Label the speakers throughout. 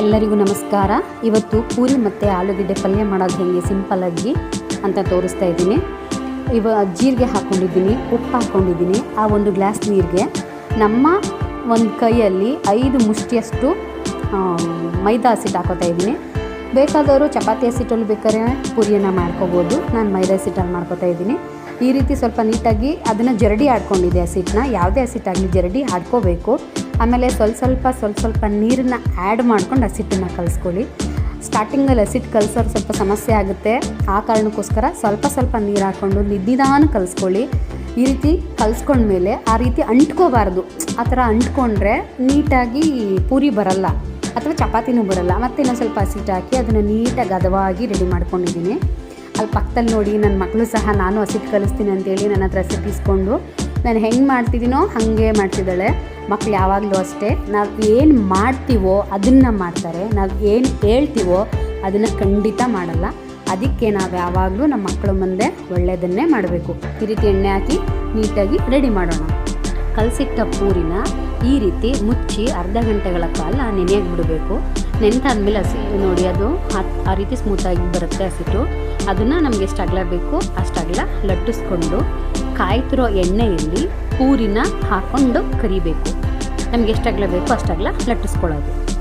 Speaker 1: ಎಲ್ಲರಿಗೂ ನಮಸ್ಕಾರ. ಇವತ್ತು ಪೂರಿ ಮತ್ತು ಆಲೂಗೆಡ್ಡೆ ಪಲ್ಯ ಮಾಡೋದು ಹೇಗೆ ಸಿಂಪಲ್ಲಾಗಿ ಅಂತ ತೋರಿಸ್ತಾ ಇದ್ದೀನಿ. ಇವ ಜೀರಿಗೆ ಹಾಕ್ಕೊಂಡಿದ್ದೀನಿ ಉಪ್ಪು ಹಾಕ್ಕೊಂಡಿದ್ದೀನಿ ಆ ಒಂದು ಗ್ಲಾಸ್ ನೀರಿಗೆ ನಮ್ಮ ಒಂದು ಕೈಯಲ್ಲಿ ಐದು ಮುಷ್ಟಿಯಷ್ಟು ಮೈದಾ ಹಸಿಟ್ಟು ಹಾಕೋತಾ ಇದ್ದೀನಿ. ಬೇಕಾದವರು ಚಪಾತಿ ಹಸಿಟ್ಟಲ್ಲಿ ಬೇಕಾದ್ರೆ ಪೂರಿಯನ್ನು ಮಾಡ್ಕೋಬೋದು. ನಾನು ಮೈದಾ ಹಸಿಟ್ಟಲ್ಲಿ ಮಾಡ್ಕೋತಾ ಇದ್ದೀನಿ. ಈ ರೀತಿ ಸ್ವಲ್ಪ ನೀಟಾಗಿ ಅದನ್ನು ಜರಡಿ ಆಡ್ಕೊಂಡಿದ್ದೆ ಹಸಿಟ್ಟನ್ನ ಯಾವುದೇ ಹಸಿಟ್ಟಾಗಲಿ ಜರಡಿ ಆಡ್ಕೋಬೇಕು. ಆಮೇಲೆ ಸ್ವಲ್ಪ ಸ್ವಲ್ಪ ಸ್ವಲ್ಪ ಸ್ವಲ್ಪ ನೀರನ್ನ ಆ್ಯಡ್ ಮಾಡ್ಕೊಂಡು ಹಸಿಟ್ಟನ್ನು ಕಲಿಸ್ಕೊಳ್ಳಿ. ಸ್ಟಾರ್ಟಿಂಗಲ್ಲಿ ಹಸಿಟ್ಟು ಕಲಿಸೋರು ಸ್ವಲ್ಪ ಸಮಸ್ಯೆ ಆಗುತ್ತೆ. ಆ ಕಾರಣಕ್ಕೋಸ್ಕರ ಸ್ವಲ್ಪ ಸ್ವಲ್ಪ ನೀರು ಹಾಕ್ಕೊಂಡು ನಿಧಾನ ಕಲಿಸ್ಕೊಳ್ಳಿ. ಈ ರೀತಿ ಕಲಿಸ್ಕೊಂಡ್ಮೇಲೆ ಆ ರೀತಿ ಅಂಟ್ಕೋಬಾರ್ದು. ಆ ಥರ ಅಂಟ್ಕೊಂಡ್ರೆ ನೀಟಾಗಿ ಪೂರಿ ಬರಲ್ಲ. ಅಥವಾ ಚಪಾತಿನೂ ಬರಲ್ಲ. ಮತ್ತು ಇನ್ನೊಂದು ಸ್ವಲ್ಪ ಹಸಿಟ್ಟು ಹಾಕಿ ಅದನ್ನು ನೀಟಾಗಿ ಹದವಾಗಿ ರೆಡಿ ಮಾಡ್ಕೊಂಡಿದ್ದೀನಿ. ಅಲ್ಲಿ ಪಕ್ಕದಲ್ಲಿ ನೋಡಿ ನನ್ನ ಮಕ್ಕಳು ಸಹ ನಾನು ಹಸಿಟ್ಟು ಕಲಿಸ್ತೀನಿ ಅಂತೇಳಿ ನನ್ನ ಹತ್ರ ಹಸಿಟ್ಟು ಇಸ್ಕೊಂಡು ನಾನು ಹೆಂಗೆ ಮಾಡ್ತಿದ್ದೀನೋ ಹಾಗೆ ಮಾಡ್ತಿದ್ದಾಳೆ. ಮಕ್ಳು ಯಾವಾಗಲೂ ಅಷ್ಟೇ. ನಾವು ಏನು ಮಾಡ್ತೀವೋ ಅದನ್ನು ಮಾಡ್ತಾರೆ. ನಾವು ಏನು ಹೇಳ್ತೀವೋ ಅದನ್ನು ಖಂಡಿತ ಮಾಡಲ್ಲ. ಅದಕ್ಕೆ ನಾವು ಯಾವಾಗಲೂ ನಮ್ಮ ಮಕ್ಕಳ ಮುಂದೆ ಒಳ್ಳೆಯದನ್ನೇ ಮಾಡಬೇಕು. ಈ ರೀತಿ ಎಣ್ಣೆ ಹಾಕಿ ನೀಟಾಗಿ ರೆಡಿ ಮಾಡೋಣ. ಕಲಸಿಟ್ಟ ಪೂರಿನ ಈ ರೀತಿ ಮುಚ್ಚಿ ಅರ್ಧ ಗಂಟೆಗಳ ಕಾಲ ನೆನೆಯಾಗಿ ಬಿಡಬೇಕು. ನೆನೆದಾದ್ಮೇಲೆ ಹಸಿ ನೋಡಿ, ಅದು ಆ- ರೀತಿ ಸ್ಮೂತಾಗಿ ಬರುತ್ತೆ ಹಸಿಟ್ಟು. ಅದನ್ನು ನಮಗೆ ಎಷ್ಟು ಅಗಲ ಬೇಕು ಅಷ್ಟು ಅಗಲ ಲಟ್ಟಿಸ್ಕೊಂಡು ಕಾಯ್ತಿರೋ ಎಣ್ಣೆಯಲ್ಲಿ ಪೂರಿನ ಹಾಕ್ಕೊಂಡು ಕರಿಬೇಕು. ನಮ್ಗೆ ಎಷ್ಟು ಅಗಲ ಬೇಕು ಅಷ್ಟು ಅಗಲ ಲಟ್ಟಿಸ್ಕೊಳ್ಳೋದು.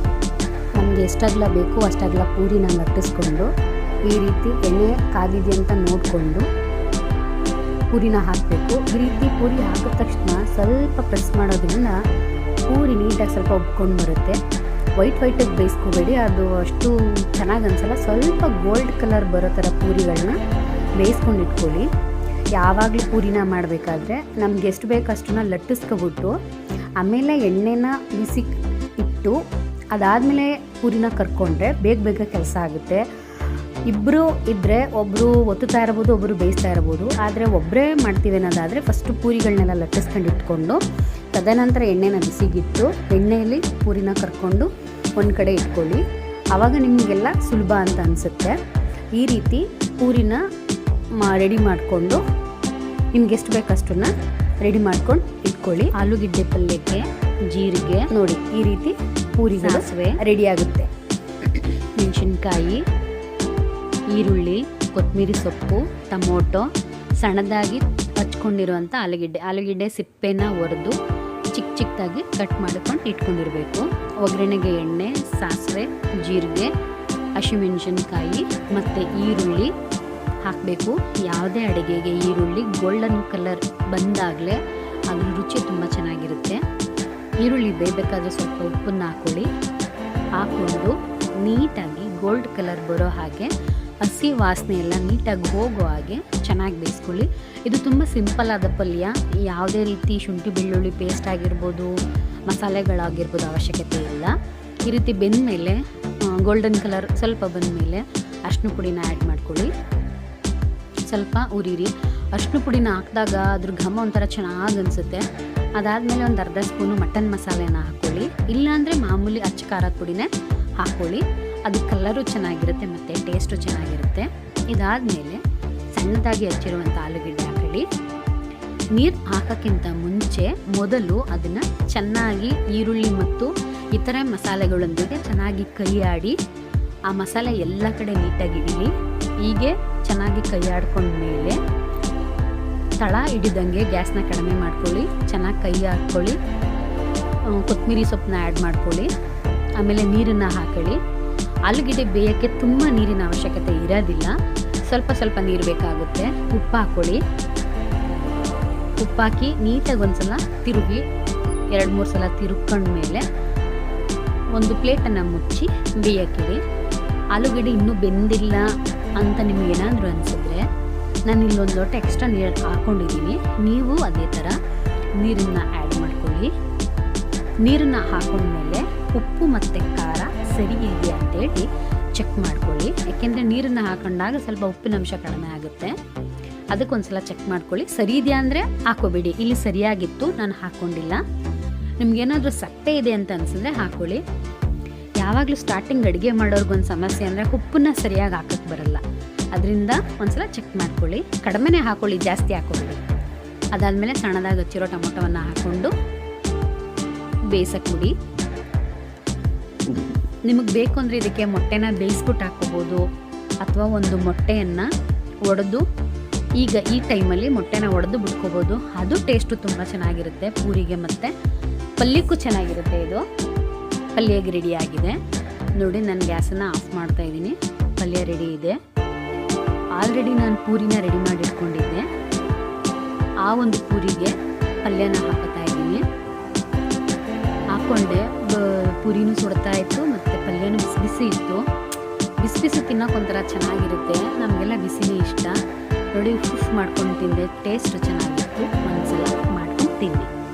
Speaker 1: ನಮಗೆ ಎಷ್ಟಗಲ ಬೇಕು ಅಗ್ಲ ಪೂರಿನ ಲಟ್ಟಿಸ್ಕೊಂಡು ಈ ರೀತಿ ಎಣ್ಣೆ ಕಾದಿದೆ ಅಂತ ನೋಡಿಕೊಂಡು ಪೂರಿನ ಹಾಕಬೇಕು. ಈ ರೀತಿ ಪೂರಿ ಹಾಕಿದ ತಕ್ಷಣ ಸ್ವಲ್ಪ ಪ್ರೆಸ್ ಮಾಡೋದ್ರಿಂದ ಪೂರಿ ನೀಟಾಗಿ ಸ್ವಲ್ಪ ಉಬ್ಕೊಂಡು ಬರುತ್ತೆ. ವೈಟ್ ವೈಟಾಗಿ ಬೇಯಿಸ್ಕೋಬೇಡಿ. ಅದು ಅಷ್ಟು ಚೆನ್ನಾಗಿ ಅನಿಸಲ್ಲ. ಸ್ವಲ್ಪ ಗೋಲ್ಡ್ ಕಲರ್ ಬರೋ ಥರ ಪೂರಿಗಳನ್ನ ಬೇಯಿಸ್ಕೊಂಡು ಇಟ್ಕೊಳ್ಳಿ. ಯಾವಾಗಲೂ ಪೂರಿನ ಮಾಡಬೇಕಾದ್ರೆ ನಮ್ಗೆ ಎಷ್ಟು ಬೇಕು ಅಷ್ಟನ್ನ ಲಟ್ಟಿಸ್ಕೊಬಿಟ್ಟು, ಆಮೇಲೆ ಎಣ್ಣೆನ ಬಿಸಿ ಇಟ್ಟು ಅದಾದಮೇಲೆ ಪೂರಿನ ಕರ್ಕೊಂಡ್ರೆ ಬೇಗ ಬೇಗ ಕೆಲಸ ಆಗುತ್ತೆ. ಇಬ್ಬರು ಇದ್ದರೆ ಒಬ್ಬರು ಒತ್ತುತ್ತಾ ಇರ್ಬೋದು ಒಬ್ಬರು ಬೇಯಿಸ್ತಾ ಇರ್ಬೋದು. ಆದರೆ ಒಬ್ಬರೇ ಮಾಡ್ತೀವಿ ಅನ್ನೋದಾದರೆ ಫಸ್ಟು ಪೂರಿಗಳನ್ನೆಲ್ಲ ಲಟ್ಟಿಸ್ಕೊಂಡು ಇಟ್ಕೊಂಡು, ತದನಂತರ ಎಣ್ಣೆನ ಬಿಸಿಗಿಟ್ಟು, ಎಣ್ಣೆಯಲ್ಲಿ ಪೂರಿನ ಕರ್ಕೊಂಡು ಒಂದು ಕಡೆ ಇಟ್ಕೊಳ್ಳಿ. ಆವಾಗ ನಿಮಗೆಲ್ಲ ಸುಲಭ ಅಂತ ಅನಿಸುತ್ತೆ. ಈ ರೀತಿ ಪೂರಿನ ಮಾ ರೆಡಿ ಮಾಡಿಕೊಂಡು ನಿಮ್ಗೆ ಎಷ್ಟು ಬೇಕಷ್ಟನ್ನ ರೆಡಿ ಮಾಡ್ಕೊಂಡು ಇಟ್ಕೊಳ್ಳಿ. ಆಲೂಗಿಡ್ಡೆ ಪಲ್ಯಕ್ಕೆ ಜೀರಿಗೆ ನೋಡಿ ಈ ರೀತಿ ಪೂರಿ ಸಾಸಿವೆ. ರೆಡಿ ಆಗುತ್ತೆ. ಮೆಣಸಿನ್ಕಾಯಿ ಈರುಳ್ಳಿ ಕೊತ್ತಂಬರಿ ಸೊಪ್ಪು ಟೊಮೊಟೊ ಸಣ್ಣದಾಗಿ ಹಚ್ಕೊಂಡಿರುವಂಥ ಆಲೂಗೆಡ್ಡೆ. ಆಲೂಗೆಡ್ಡೆ ಸಿಪ್ಪೆನ ಒರೆದು ಚಿಕ್ಕ ಚಿಕ್ಕದಾಗಿ ಕಟ್ ಮಾಡ್ಕೊಂಡು ಇಟ್ಕೊಂಡಿರಬೇಕು. ಒಗ್ಗರಣೆಗೆ ಎಣ್ಣೆ, ಸಾಸಿವೆ, ಜೀರಿಗೆ, ಹಸಿಮೆಣಸಿನ್ಕಾಯಿ ಮತ್ತು ಈರುಳ್ಳಿ ಹಾಕಬೇಕು. ಯಾವುದೇ ಅಡುಗೆಗೆ ಈರುಳ್ಳಿ ಗೋಲ್ಡನ್ ಕಲರ್ ಬಂದಾಗಲೇ ಅದ್ರ ರುಚಿ ತುಂಬ ಚೆನ್ನಾಗಿರುತ್ತೆ. ಈರುಳ್ಳಿ ಬೇಯಬೇಕಾದ್ರೆ ಸ್ವಲ್ಪ ಉಪ್ಪನ್ನು ಹಾಕ್ಕೊಳ್ಳಿ ಹಾಕ್ಕೊಂಡು ನೀಟಾಗಿ ಗೋಲ್ಡ್ ಕಲರ್ ಬರೋ ಹಾಗೆ ಹಸಿ ವಾಸನೆ ಎಲ್ಲ ನೀಟಾಗಿ ಹೋಗೋ ಹಾಗೆ ಚೆನ್ನಾಗಿ ಬೇಯಿಸ್ಕೊಳ್ಳಿ. ಇದು ತುಂಬ ಸಿಂಪಲ್ ಆದ ಪಲ್ಯ. ಯಾವುದೇ ರೀತಿ ಶುಂಠಿ, ಬೆಳ್ಳುಳ್ಳಿ ಪೇಸ್ಟ್ ಆಗಿರ್ಬೋದು, ಮಸಾಲೆಗಳಾಗಿರ್ಬೋದು ಅವಶ್ಯಕತೆ ಇಲ್ಲ. ಈ ರೀತಿ ಬೆಂದಮೇಲೆ ಗೋಲ್ಡನ್ ಕಲರ್ ಸ್ವಲ್ಪ ಬಂದಮೇಲೆ ಅರ್ಶಿನ ಪುಡಿನ ಆ್ಯಡ್ ಮಾಡ್ಕೊಳ್ಳಿ. ಸ್ವಲ್ಪ ಉರಿರಿ. ಅರ್ಶಿನ ಪುಡಿನ ಹಾಕಿದಾಗ ಅದ್ರ ಘಮ ಒಂಥರ ಚೆನ್ನಾಗಿ ಅನಿಸುತ್ತೆ. ಅದಾದಮೇಲೆ ಒಂದು ಅರ್ಧ ಸ್ಪೂನು ಮಟನ್ ಮಸಾಲೆನ ಹಾಕ್ಕೊಳ್ಳಿ ಇಲ್ಲಾಂದರೆ ಮಾಮೂಲಿ ಅಚ್ಚ ಖಾರದ ಪುಡಿನೇ ಹಾಕ್ಕೊಳ್ಳಿ ಅದು ಕಲರು ಚೆನ್ನಾಗಿರುತ್ತೆ ಮತ್ತು ಟೇಸ್ಟು ಚೆನ್ನಾಗಿರುತ್ತೆ. ಇದಾದಮೇಲೆ ಸಣ್ಣದಾಗಿ ಹಚ್ಚಿರುವಂಥ ಆಲೂಗಡ್ಡೆ ಹಾಕೊಳ್ಳಿ ನೀರು ಹಾಕೋಕ್ಕಿಂತ ಮುಂಚೆ ಮೊದಲು ಅದನ್ನು ಚೆನ್ನಾಗಿ ಈರುಳ್ಳಿ ಮತ್ತು ಇತರೆ ಮಸಾಲೆಗಳೊಂದಿಗೆ ಚೆನ್ನಾಗಿ ಕೈಯಾಡಿ, ಆ ಮಸಾಲೆ ಎಲ್ಲ ಕಡೆ ನೀಟಾಗಿ ಇಡೀಲಿ. ಹೀಗೆ ಚೆನ್ನಾಗಿ ಕೈ ಮೇಲೆ ತಳ ಹಿಡಿದಂಗೆ ಗ್ಯಾಸ್ನ ಕಡಿಮೆ ಮಾಡ್ಕೊಳ್ಳಿ, ಚೆನ್ನಾಗಿ ಕೈ ಹಾಕ್ಕೊಳ್ಳಿ. ಕೊತ್ತಂಬರಿ ಸೊಪ್ಪನ್ನ ಆ್ಯಡ್ ಮಾಡ್ಕೊಳ್ಳಿ. ಆಮೇಲೆ ನೀರನ್ನು ಹಾಕೊಳ್ಳಿ. ಆಲೂಗೆಡ್ಡೆ ಬೇಯೋಕ್ಕೆ ತುಂಬ ನೀರಿನ ಅವಶ್ಯಕತೆ ಇರೋದಿಲ್ಲ. ಸ್ವಲ್ಪ ಸ್ವಲ್ಪ ನೀರು ಬೇಕಾಗುತ್ತೆ. ಉಪ್ಪು ಹಾಕ್ಕೊಳ್ಳಿ. ಉಪ್ಪಾಕಿ ನೀಟಾಗಿ ಒಂದ್ಸಲ ತಿರುಗಿ, ಎರಡು, ಮೂರು ಸಲ ತಿರುಗ್ಕೊಂಡ್ಮೇಲೆ ಒಂದು ಪ್ಲೇಟನ್ನು ಮುಚ್ಚಿ ಬೇಯಕ್ಕಿಡಿ ಆಲೂಗಡ್ಡೆ ಇನ್ನೂ ಬೆಂದಿಲ್ಲ ಅಂತ ನಿಮ್ಗೆ ಏನಾದರೂ ಅನಿಸಿದ್ರೆ ನಾನು ಇಲ್ಲೊಂದು ಲೋಟ ಎಕ್ಸ್ಟ್ರಾ ನೀರು ಹಾಕ್ಕೊಂಡಿದ್ದೀನಿ. ನೀವು ಅದೇ ಥರ ನೀರನ್ನು ಆ್ಯಡ್ ಮಾಡ್ಕೊಳ್ಳಿ. ನೀರನ್ನು ಹಾಕೊಂಡ್ಮೇಲೆ ಉಪ್ಪು ಮತ್ತು ಖಾರ ಸರಿ ಇದೆಯಾ ಅಂತೇಳಿ ಚೆಕ್ ಮಾಡ್ಕೊಳ್ಳಿ. ಯಾಕೆಂದರೆ ನೀರನ್ನು ಹಾಕೊಂಡಾಗ ಸ್ವಲ್ಪ ಉಪ್ಪಿನಂಶ ಕಡಿಮೆ ಆಗುತ್ತೆ. ಅದಕ್ಕೊಂದ್ಸಲ ಚೆಕ್ ಮಾಡ್ಕೊಳ್ಳಿ. ಸರಿ ಇದೆಯಾ ಅಂದರೆ ಹಾಕೋಬೇಡಿ. ಇಲ್ಲಿ ಸರಿಯಾಗಿತ್ತು, ನಾನು ಹಾಕ್ಕೊಂಡಿಲ್ಲ ನಿಮ್ಗೇನಾದರೂ ಸಪ್ಪೆ ಇದೆ ಅಂತ ಅನಿಸಿದ್ರೆ ಹಾಕ್ಕೊಳ್ಳಿ ಯಾವಾಗಲೂ ಸ್ಟಾರ್ಟಿಂಗ್ ಅಡುಗೆ ಮಾಡೋರ್ಗೊಂದು ಸಮಸ್ಯೆ ಅಂದರೆ ಉಪ್ಪನ್ನ ಸರಿಯಾಗಿ ಹಾಕಕ್ಕೆ ಬರಲ್ಲ. ಅದರಿಂದ ಒಂದ್ಸಲ ಚೆಕ್ ಮಾಡ್ಕೊಳ್ಳಿ. ಕಡಿಮೆನೇ ಹಾಕೊಳ್ಳಿ, ಜಾಸ್ತಿ ಹಾಕೋಬೇಡಿ. ಅದಾದಮೇಲೆ ಸಣ್ಣದಾಗಿ ಹಚ್ಚಿರೋ ಟೊಮೊಟೊವನ್ನು ಹಾಕ್ಕೊಂಡು ಬೇಯಿಸಕ್ಕೆ ಬಿಡಿ. ನಿಮಗೆ ಬೇಕು ಅಂದರೆ ಇದಕ್ಕೆ ಮೊಟ್ಟೆನ ಬೇಯಿಸ್ಬಿಟ್ಟು ಹಾಕ್ಕೋಬೋದು ಅಥವಾ ಒಂದು ಮೊಟ್ಟೆಯನ್ನು ಒಡೆದು ಈಗ ಈ ಟೈಮಲ್ಲಿ ಮೊಟ್ಟೆನ ಒಡೆದು ಬಿಟ್ಕೋಬೋದು. ಅದು ಟೇಸ್ಟು ತುಂಬ ಚೆನ್ನಾಗಿರುತ್ತೆ. ಪೂರಿಗೆ ಮತ್ತು ಪಲ್ಯಕ್ಕೂ ಚೆನ್ನಾಗಿರುತ್ತೆ ಇದು. ಪಲ್ಯಗೆ ರೆಡಿ ಆಗಿದೆ. ನೋಡಿ, ನಾನು ಗ್ಯಾಸನ್ನು ಆಫ್ ಮಾಡ್ತಾ ಇದ್ದೀನಿ. ಪಲ್ಯ ರೆಡಿ ಇದೆ. ಆಲ್ರೆಡಿ ನಾನು ಪೂರಿನ ರೆಡಿ ಮಾಡಿಟ್ಕೊಂಡಿದ್ದೆ. ಆ ಒಂದು ಪೂರಿಗೆ ಪಲ್ಯನ ಹಾಕ್ತಾ ಇದ್ದೀನಿ. ಹಾಕ್ಕೊಂಡೆ ಪೂರಿನೂ ಸುಡ್ತಾ ಇತ್ತು, ಮತ್ತು ಪಲ್ಯನೂ ಬಿಸಿ ಬಿಸಿ ಇತ್ತು. ಬಿಸಿ ಬಿಸಿ ತಿನ್ನೋಕೆ ಒಂಥರ ಚೆನ್ನಾಗಿರುತ್ತೆ. ನಮಗೆಲ್ಲ ಬಿಸಿನೇ ಇಷ್ಟ. ನೋಡಿ, ಉಫ್ ಮಾಡ್ಕೊಂಡು ತಿಂದೆ. ಟೇಸ್ಟ್ ಚೆನ್ನಾಗಿತ್ತು. ಒಂದ್ಸಲ ಮಾಡ್ಕೊಂಡು ತಿನ್ನಿ.